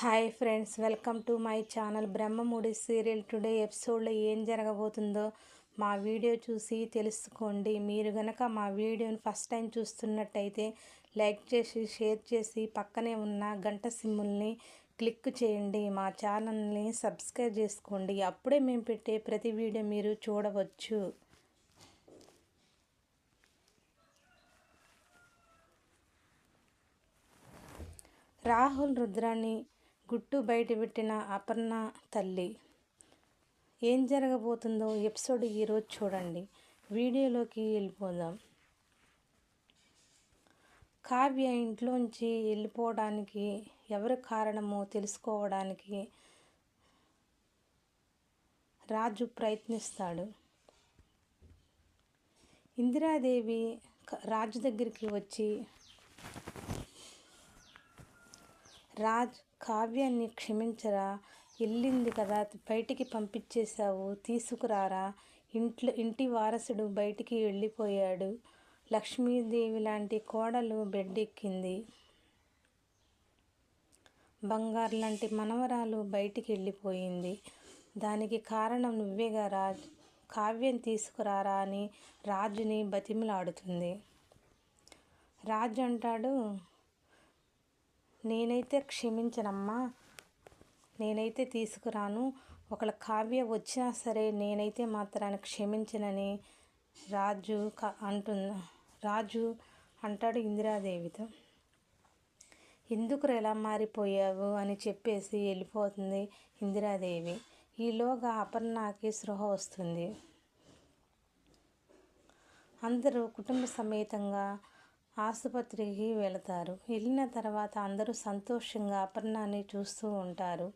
Hi friends welcome to my channel Brahmamudi serial. Today ఎపిసోడ్లో ఏం జరగబోతుందో మా వీడియో చూసి తెలుసుకోండి. మీరు గనక మా వీడియోని ఫస్ట్ టైం చూస్తున్నట్టయితే లైక్ చేసి షేర్ చేసి పక్కనే ఉన్న గంట సిమ్ముల్ని క్లిక్ చేయండి. మా ఛానల్ని సబ్స్క్రైబ్ చేసుకోండి. అప్పుడే మేము పెట్టే ప్రతి వీడియో మీరు చూడవచ్చు. రాహుల్ రుద్రాన్ని గుట్టు బయటపెట్టిన అపర్ణ తల్లి. ఏం జరగబోతుందో ఎపిసోడ్ ఈరోజు చూడండి. వీడియోలోకి వెళ్ళిపోదాం. కావ్య ఇంట్లోంచి వెళ్ళిపోవడానికి ఎవరు కారణమో తెలుసుకోవడానికి రాజు ప్రయత్నిస్తాడు. ఇందిరాదేవి రాజు దగ్గరికి వచ్చి రాజ్ కావ్యాన్ని క్షమించరా? వెళ్ళింది కదా బయటికి పంపించేశావు తీసుకురారా? ఇంట్లో ఇంటి వారసుడు బయటికి వెళ్ళిపోయాడు. లక్ష్మీదేవి లాంటి కోడలు బెడ్డెక్కింది. బంగారు లాంటి మనవరాలు బయటికి వెళ్ళిపోయింది. దానికి కారణం నువ్వేగా రాజ్. కావ్యం తీసుకురారా అని రాజుని బతిమలాడుతుంది. రాజు అంటాడు నేనైతే క్షమించనమ్మా. నేనైతే తీసుకురాను. ఒకళ్ళ కావ్య వచ్చినా సరే నేనైతే మాత్రాన్ని క్షమించనని రాజు క అంటున్న రాజు అంటాడు ఇందిరాదేవితో. ఎందుకు ఎలా మారిపోయావు? అని చెప్పేసి వెళ్ళిపోతుంది ఇందిరాదేవి. ఈలోగా అపర్ణకి స్పృహ వస్తుంది. అందరూ కుటుంబ సమేతంగా ఆసుపత్రికి వెళతారు. వెళ్ళిన తర్వాత అందరూ సంతోషంగా అపర్ణాన్ని చూస్తూ ఉంటారు.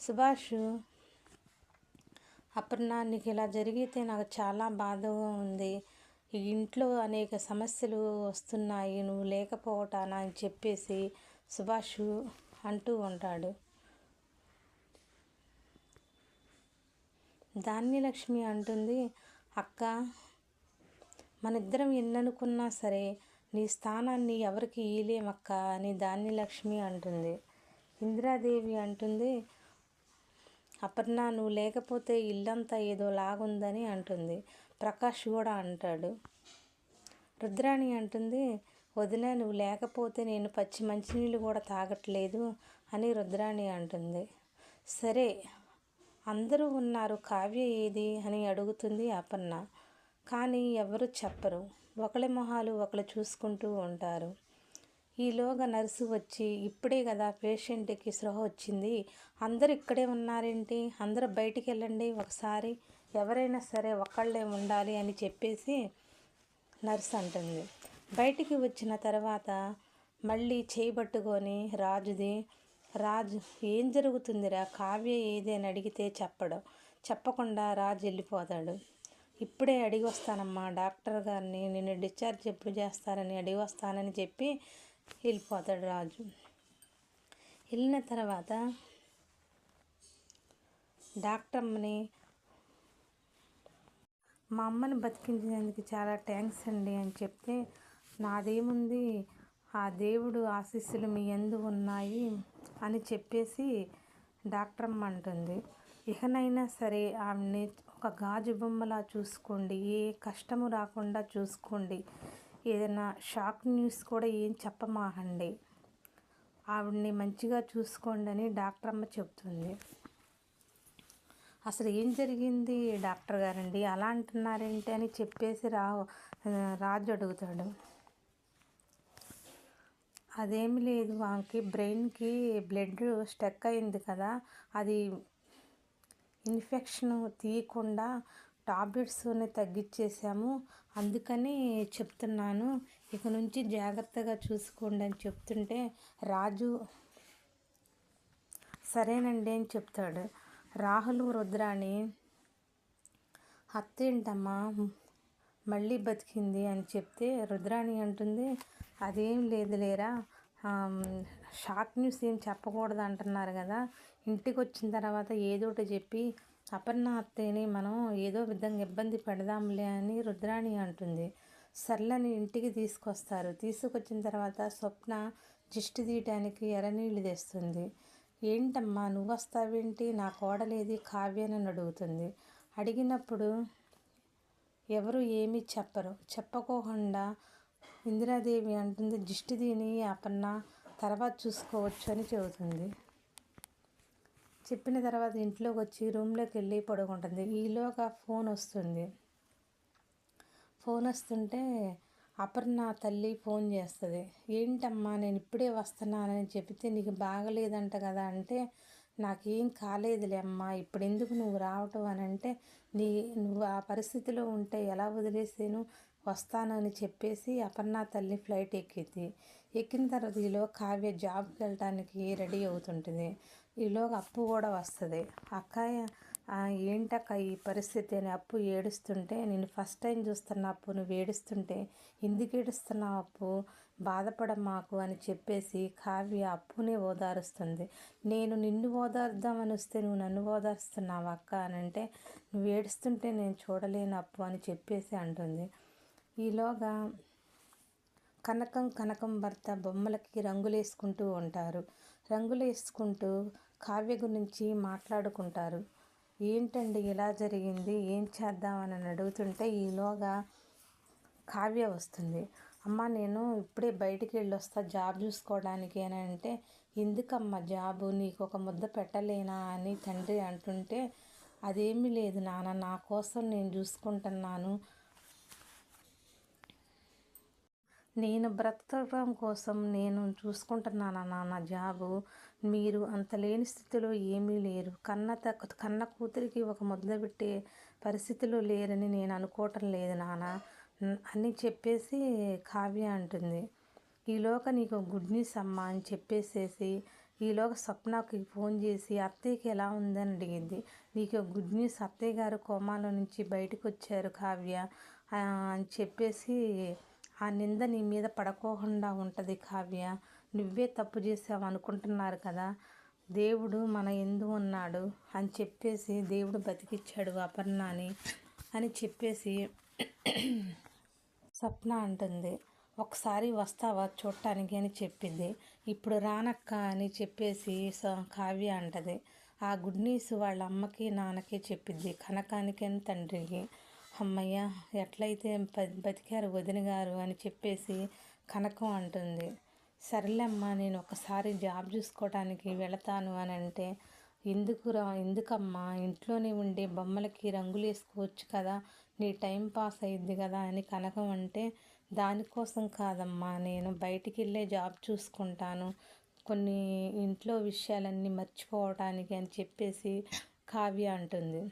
సుభాష్ అపర్ణ నీకు ఇలా జరిగితే నాకు చాలా బాధగా ఉంది. ఈ ఇంట్లో అనేక సమస్యలు వస్తున్నాయి. నువ్వు లేకపోవటానా అని చెప్పేసి సుభాష్ అంటూ ఉంటాడు. ధాన్యలక్ష్మి అంటుంది అక్క మనిద్దరం ఎన్ననుకున్నా సరే నీ స్థానాన్ని ఎవరికి ఇయలేమక్క అని ధాన్యలక్ష్మి అంటుంది. ఇందిరాదేవి అంటుంది అపర్ణ నువ్వు లేకపోతే ఇల్లంతా ఏదో లాగుందని అంటుంది. ప్రకాష్ కూడా అంటాడు. రుద్రాణి అంటుంది వదిన నువ్వు లేకపోతే నేను పచ్చి మంచినీళ్ళు కూడా తాగట్లేదు అని రుద్రాణి అంటుంది. సరే అందరూ ఉన్నారు కావ్య ఏది అని అడుగుతుంది అపర్ణ. కానీ ఎవరు చెప్పరు. ఒకళ్ళ మొహాలు ఒకళ్ళు చూసుకుంటూ ఉంటారు. ఈలోగా నర్సు వచ్చి ఇప్పుడే కదా పేషెంట్కి స్పృహ వచ్చింది. అందరు ఇక్కడే ఉన్నారేంటి? అందరూ బయటికి వెళ్ళండి ఒకసారి. ఎవరైనా సరే ఒకళ్ళే ఉండాలి అని చెప్పేసి నర్స్ అంటుంది. బయటికి వచ్చిన తర్వాత మళ్ళీ చేయబట్టుకొని రాజుది రాజు ఏం జరుగుతుందిరా? కావ్య ఏది అని అడిగితే చెప్పడం. చెప్పకుండా రాజు వెళ్ళిపోతాడు. ఇప్పుడే అడిగి వస్తానమ్మా డాక్టర్ గారిని. నిన్ను డిశ్చార్జ్ ఎప్పుడు చేస్తారని అడిగి వస్తానని చెప్పి వెళ్ళిపోతాడు రాజు. వెళ్ళిన తర్వాత డాక్టర్ అమ్మని మా అమ్మని బతికించినందుకు చాలా థ్యాంక్స్ అండి అని చెప్తే నాదేముంది? ఆ దేవుడు ఆశీస్సులు మీ ఎందు ఉన్నాయి. అని చెప్పేసి డాక్టర్ అమ్మ అంటుంది ఇకనైనా సరే ఆమెని ఒక గాజు బొమ్మలా చూసుకోండి ఏ కష్టము రాకుండా చూసుకోండి. ఏదైనా షాక్ న్యూస్ కూడా ఏం చెప్పమాకండి. ఆవిడ్ని మంచిగా చూసుకోండి అని డాక్టర్ అమ్మ చెప్తుంది. అసలు ఏం జరిగింది డాక్టర్ గారండి? అలా అంటున్నారేంటి అని చెప్పేసి రా రాజు అడుగుతాడు. అదేమి లేదు ఆమెకి బ్రెయిన్కి బ్లడ్ స్టక్ అయింది కదా అది ఇన్ఫెక్షన్ తీయకుండా టాబ్లెట్స్ని తగ్గించేసాము. అందుకని చెప్తున్నాను ఇక నుంచి జాగ్రత్తగా చూసుకోండి అని చెప్తుంటే రాజు సరేనండి అని చెప్తాడు. రాహుల్ రుద్రాణి అత్తేంటమ్మా మళ్ళీ బతికింది అని చెప్తే రుద్రాణి అంటుంది అదేం లేదు లేరా షాక్ న్యూస్ ఏం చెప్పకూడదు అంటున్నారు కదా. ఇంటికి వచ్చిన తర్వాత ఏదోటి చెప్పి అపర్ణ అత్తయ్యని మనం ఏదో విధంగా ఇబ్బంది పెడదాంలే అని రుద్రాణి అంటుంది. సర్లని ఇంటికి తీసుకొస్తారు. తీసుకొచ్చిన తర్వాత స్వప్న జిష్టి తీయటానికి ఎర్రనీళ్ళు తెస్తుంది. ఏంటమ్మా నువ్వు వస్తావేంటి నా కోడలేది కావ్యనని అడుగుతుంది. అడిగినప్పుడు ఎవరు ఏమీ చెప్పరు. చెప్పకోకుండా ఇందిరాదేవి అంటుంది దిష్టి దీని అపన్న తర్వాత చూసుకోవచ్చు అని చెబుతుంది. చెప్పిన తర్వాత ఇంట్లోకి వచ్చి రూమ్లోకి వెళ్ళి పడుకుంటుంది. ఈలోగా ఫోన్ వస్తుంది. ఫోన్ వస్తుంటే అపర్ణ తల్లి ఫోన్ చేస్తుంది. ఏంటమ్మా నేను ఇప్పుడే వస్తున్నానని చెబితే నీకు బాగలేదంట కదా అంటే నాకేం కాలేదులే అమ్మా. ఇప్పుడు ఎందుకు నువ్వు రావటం అని అంటే నీ నువ్వు ఆ పరిస్థితిలో ఉంటే ఎలా వదిలేసాను? వస్తానని చెప్పేసి అపర్ణ తల్లి ఫ్లైట్ ఎక్కింది. ఎక్కిన తర్వాత ఈలో కావ్య జాబ్కి వెళ్ళటానికి రెడీ అవుతుంటుంది. ఈలోగా అప్పు కూడా వస్తుంది. అక్కయ్య ఏంటక్క ఈ పరిస్థితి అని అప్పు ఏడుస్తుంటే నేను ఫస్ట్ టైం చూస్తున్న అప్పు నువ్వు ఏడుస్తుంటే ఎందుకు ఏడుస్తున్నావు అప్పు? బాధపడమాకు అని చెప్పేసి కావ్య అప్పునే ఓదారుస్తుంది. నేను నిన్ను ఓదార్దామని వస్తే నువ్వు నన్ను ఓదారుస్తున్నావు అక్క అని అంటే నువ్వు ఏడుస్తుంటే నేను చూడలేను అప్పు అని చెప్పేసి అంటుంది. ఈలోగా కనకం కనకం భర్త బొమ్మలకి రంగులేసుకుంటూ ఉంటారు. రంగులు వేసుకుంటూ కావ్య గురించి మాట్లాడుకుంటారు. ఏంటండి ఇలా జరిగింది? ఏం చేద్దామని అడుగుతుంటే ఈలోగా కావ్య వస్తుంది. అమ్మ నేను ఇప్పుడే బయటికి వెళ్ళి వస్తా జాబ్ చూసుకోవడానికి అని అంటే ఎందుకమ్మా జాబు? నీకు ఒక ముద్ద పెట్టలేనా అని తండ్రి అంటుంటే అదేమీ లేదు నాన్న నా కోసం నేను చూసుకుంటున్నాను. నేను బ్రతకడం కోసం నేను చూసుకుంటున్నాను నా జాబు? మీరు అంత లేని స్థితిలో ఏమీ లేరు. కన్న కన్న కూతురికి ఒక ముద్ద పెట్టే పరిస్థితిలో లేరని నేను అనుకోవటం లేదు నాన్న. అని చెప్పేసి కావ్య అంటుంది. ఈలోక నీకు గుడ్ న్యూస్ అమ్మా అని చెప్పేసేసి ఈలోగా స్వప్నకి ఫోన్ చేసి అత్తయ్యకి ఎలా ఉందని అడిగింది. నీకు గుడ్ న్యూస్ అత్తయ్య గారు కోమాలో నుంచి బయటకు వచ్చారు కావ్య అని చెప్పేసి ఆ నింద నీ మీద పడకోకుండా ఉంటుంది కావ్య. నువ్వే తప్పు చేసావు అనుకుంటున్నారు కదా. దేవుడు మన ఎందు ఉన్నాడు అని చెప్పేసి దేవుడు బతికిచ్చాడు అపర్ణని అని చెప్పేసి స్వప్న అంటుంది. ఒకసారి వస్తావా చూడటానికి అని చెప్పింది. ఇప్పుడు రానక్క అని చెప్పేసి కావ్య అంటది. ఆ గుడ్ న్యూస్ వాళ్ళ అమ్మకి నాన్నకి చెప్పిద్ది. కనకానికి తండ్రికి. అమ్మయ్య ఎట్లయితే బతికారు వదిన గారు అని చెప్పేసి కనకం అంటుంది. సర్లేమ్మా నేను ఒకసారి జాబ్ చూసుకోవడానికి వెళతాను అని అంటే ఎందుకు రా ఎందుకమ్మా ఇంట్లోనే ఉండే బొమ్మలకి రంగులు వేసుకోవచ్చు కదా నీ టైం పాస్ అయ్యిద్ది కదా అని కనకం అంటే దానికోసం కాదమ్మా నేను బయటికి వెళ్ళే జాబ్ చూసుకుంటాను. కొన్ని ఇంట్లో విషయాలన్నీ మర్చిపోవటానికి అని చెప్పేసి కావ్య అంటుంది.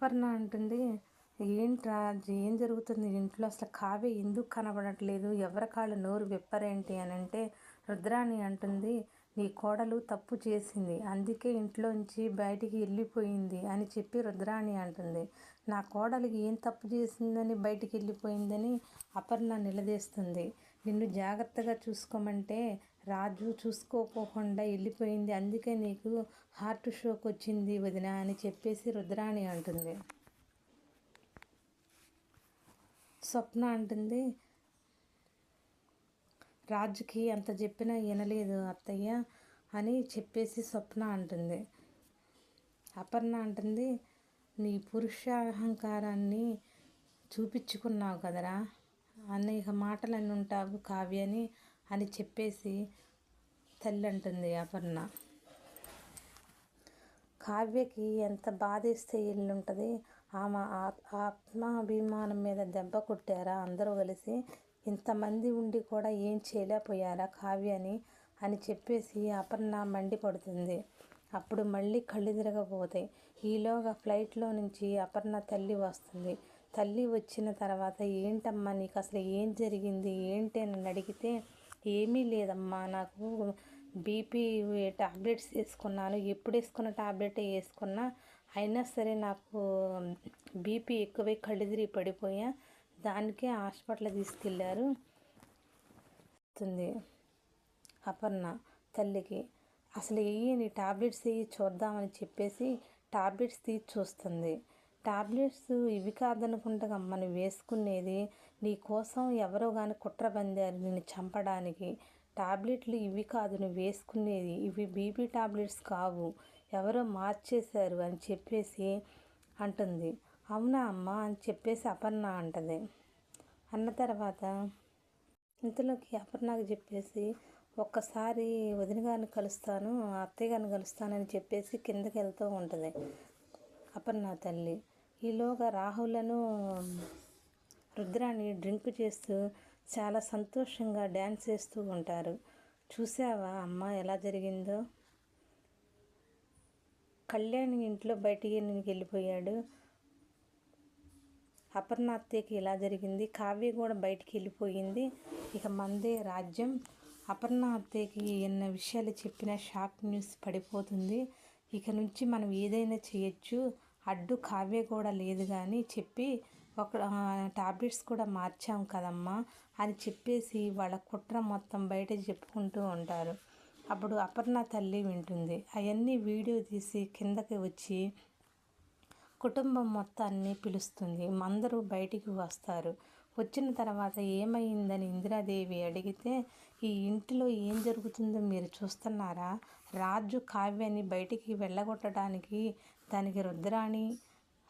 అపర్ణ అంటుంది. ఏంట్రా ఏం జరుగుతుంది? ఇంట్లో అసలు కావ్య ఎందుకు కనబడట్లేదు? ఎవరి కాళ్ళు నోరు విప్పరేంటి అని అంటే రుద్రాణి అంటుంది. నీ కోడలు తప్పు చేసింది. అందుకే ఇంట్లోంచి బయటికి వెళ్ళిపోయింది అని చెప్పి రుద్రాణి అంటుంది. నా కోడలికి ఏం తప్పు చేసిందని బయటికి వెళ్ళిపోయిందని అపర్ణ నిలదీస్తుంది. నిన్ను జాగ్రత్తగా చూసుకోమంటే రాజు చూసుకోపోకుండా వెళ్ళిపోయింది. అందుకే నీకు హార్ట్ షోక్ వచ్చింది వదిన అని చెప్పేసి రుద్రాణి అంటుంది. స్వప్న అంటుంది రాజుకి అంత చెప్పినా వినలేదు అత్తయ్య అని చెప్పేసి స్వప్న అంటుంది. అపర్ణ అంటుంది నీ పురుష అహంకారాన్ని చూపించుకున్నావు కదరా. అనేక మాటలన్నీ ఉంటావు కావ్యని అని చెప్పేసి తల్లి అంటుంది అపర్ణ కావ్యకి ఎంత బాధేస్తే ఇల్లుంటుంది ఆమె ఆత్మాభిమానం మీద దెబ్బ కొట్టారా? అందరూ కలిసి ఇంతమంది ఉండి కూడా ఏం చేయలేకపోయారా కావ్యని అని చెప్పేసి అపర్ణ మండిపడుతుంది. అప్పుడు మళ్ళీ కళ్ళు తిరగబోతాయి. ఈలోగా ఫ్లైట్లో నుంచి అపర్ణ తల్లి వస్తుంది. తల్లి వచ్చిన తర్వాత ఏంటమ్మా నీకు అసలు ఏం జరిగింది? ఏంటి? అని అడిగితే ఏమీ లేదమ్మా. నాకు బీపీ టాబ్లెట్స్ వేసుకున్నాను. ఎప్పుడు వేసుకున్న టాబ్లెట్ వేసుకున్నా అయినా సరే నాకు బీపీ ఎక్కువై కళ్ళుదిరి పడిపోయా. దానికే హాస్పిటల్ తీసుకెళ్ళారు. అపర్ణ తల్లికి. అసలు ఏ నీ టాబ్లెట్స్ వేయి చూద్దామని చెప్పేసి టాబ్లెట్స్ తీసి చూస్తుంది. టాబ్లెట్స్ ఇవి కాదనుకుంటా మనం వేసుకునేది. నీ కోసం ఎవరో కానీ కుట్ర పందారు నిన్ను చంపడానికి. టాబ్లెట్లు ఇవి కాదు నువ్వు వేసుకునేది. ఇవి బీపీ టాబ్లెట్స్ కావు. ఎవరో మార్చేశారు అని చెప్పేసి అంటుంది. అవునా అమ్మ అని చెప్పేసి అపర్ణ అంటది. అన్న తర్వాత ఇంతలోకి అపర్ణకు చెప్పేసి ఒక్కసారి వదిన గారిని కలుస్తాను అత్తయ్య గారిని కలుస్తానని చెప్పేసి కిందకి వెళ్తూ ఉంటుంది. అపర్ణ తల్లి. ఈలోగా రాహులను రుద్రాన్ని డ్రింక్ చేస్తూ చాలా సంతోషంగా డ్యాన్స్ చేస్తూ ఉంటారు. చూసావా అమ్మ ఎలా జరిగిందో? కళ్యాణ్ ఇంట్లో బయటికి వెళ్ళిపోయాడు? అపర్ణ అత్తయ్యకి ఇలా జరిగింది? కావ్య కూడా బయటికి వెళ్ళిపోయింది. ఇక మందే రాజ్యం. అపర్ణ అత్తయ్యకి ఎన్న విషయాలు చెప్పినా షాక్ న్యూస్ పడిపోతుంది. ఇక నుంచి మనం ఏదైనా చేయొచ్చు. అడ్డు కావ్య కూడా లేదు కానీ చెప్పి ఒక టాబ్లెట్స్ కూడా మార్చాం కదమ్మా అని చెప్పేసి వాళ్ళ కుట్ర మొత్తం బయట చెప్పుకుంటూ ఉంటారు. అప్పుడు అపర్ణ తల్లి వింటుంది. అవన్నీ వీడియో తీసి కిందకి వచ్చి కుటుంబం మొత్తాన్ని పిలుస్తుంది. అందరూ బయటికి వస్తారు. వచ్చిన తర్వాత ఏమైందని ఇందిరాదేవి అడిగితే ఈ ఇంటిలో ఏం జరుగుతుందో మీరు చూస్తున్నారా? రాజు కావ్యాన్ని బయటికి వెళ్ళగొట్టడానికి దానికి రుద్రాణి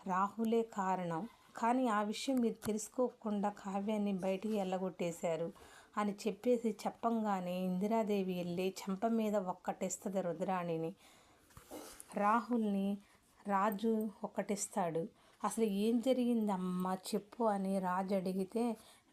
రాహులే కారణం. కానీ ఆ విషయం మీరు తెలుసుకోకుండా కావ్యాన్ని బయటికి వెళ్ళగొట్టేశారు అని చెప్పేసి చెప్పంగానే ఇందిరాదేవి వెళ్ళి చెంప మీద ఒక్కటిస్తుంది రుద్రాణిని. రాహుల్ని రాజు ఒక్కటిస్తాడు. అసలు ఏం జరిగిందమ్మా చెప్పు అని రాజు అడిగితే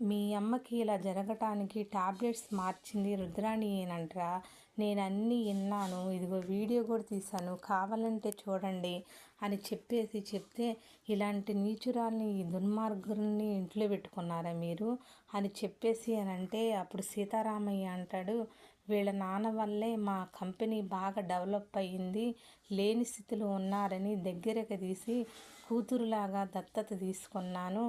మీ అమ్మకి ఇలా జరగటానికి టాబ్లెట్స్ మార్చింది రుద్రాణి ఏనంటారా? నేను అన్నీ విన్నాను. ఇదిగో వీడియో కూడా తీశాను. కావాలంటే చూడండి అని చెప్పేసి చెప్తే ఇలాంటి నీచురాల్ని ఈ దుర్మార్గుల్ని ఇంట్లో పెట్టుకున్నారా మీరు? అని చెప్పేసి అని అంటే అప్పుడు సీతారామయ్య అంటాడు వీళ్ళ నాన్న వల్లే మా కంపెనీ బాగా డెవలప్ అయ్యింది. లేని స్థితిలో ఉన్నారని దగ్గరకు తీసి కూతురులాగా దత్తత తీసుకున్నాను.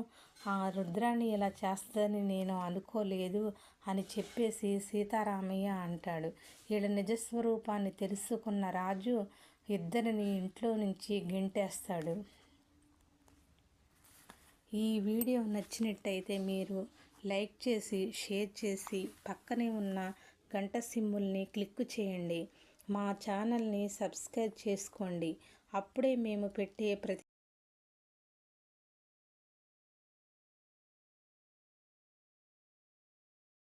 ఆ రుద్రాన్ని ఇలా చేస్తుందని నేను అనుకోలేదు అని చెప్పేసి సీతారామయ్య అంటాడు. వీళ్ళ నిజస్వరూపాన్ని తెలుసుకున్న రాజు ఇద్దరిని ఇంట్లో నుంచి గెంటేస్తాడు. ఈ వీడియో నచ్చినట్టయితే మీరు లైక్ చేసి షేర్ చేసి పక్కనే ఉన్న గంట సిమ్ముల్ని క్లిక్ చేయండి. మా ఛానల్ని సబ్స్క్రైబ్ చేసుకోండి. అప్పుడే మేము పెట్టే ప్రతి